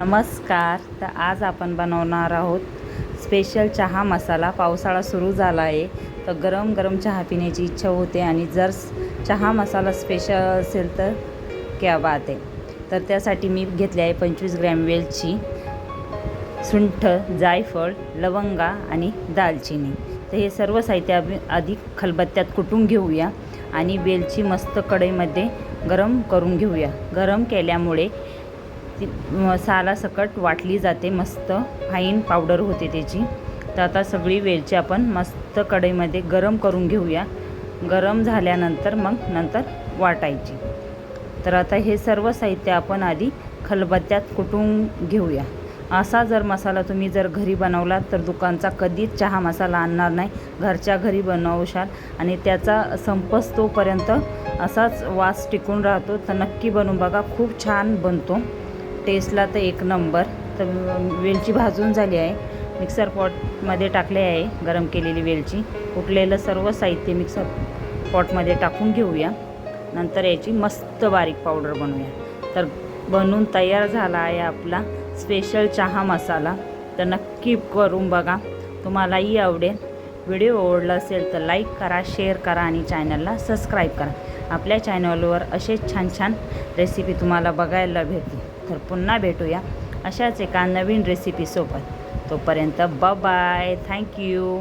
नमस्कार. तर आज आपण बनवणार आहोत स्पेशल चहा मसाला. पावसाळा सुरू झाला आहे तर गरम गरम चहा पिण्याची इच्छा होते आणि जर चहा मसाला स्पेशल असेल तर क्या बात आहे. तर त्यासाठी मी घेतले आहे पंचवीस ग्रॅम वेलची सुंठ जायफळ लवंगा आणि दालचिनी. तर हे सर्व साहित्य आम्ही आधी खलबत्त्यात कुटून घेऊया आणि वेलची मस्त कढईमध्ये गरम करून घेऊया. गरम केल्यामुळे ती सालासकट वाटली जाते. मस्त फाईन पावडर होते त्याची. तर आता सगळी वेलची आपण मस्त कढईमध्ये गरम करून घेऊया. गरम झाल्यानंतर मग नंतर वाटायची. तर आता हे सर्व साहित्य आपण आधी खलबत्त्यात कुटून घेऊया. असा जर मसाला तुम्ही जर घरी बनवलात तर दुकानचा कधीच चहा मसाला आणणार नाही. घरच्या घरी बनवशाल आणि त्याचा संपस तोपर्यंत असाच वास टिकून राहतो. तर नक्की बनवून बघा. खूप छान बनतो. टेस्टला तर एक नंबर तर वेलची भाजून झाली आहे. मिक्सर पॉटमध्ये टाकले आहे गरम केलेली वेलची. कुटलेलं सर्व साहित्य मिक्सर पॉटमध्ये टाकून घेऊया. नंतर याची मस्त बारीक पावडर बनवूया. तर बनवून तयार झाला आहे आपला स्पेशल चहा मसाला. तर नक्की करून बघा. तुम्हालाही आवडेल. व्हिडिओ आवडला असेल तर लाईक करा शेअर करा आणि चॅनलला सबस्क्राईब करा. आपल्या चॅनलवर असेच छान छान रेसिपी तुम्हाला बघायला भेटतील. तर पुन्हा भेटूया अशाच एका नवीन रेसिपीसोबत तोपर्यंत ब बाय थँक्यू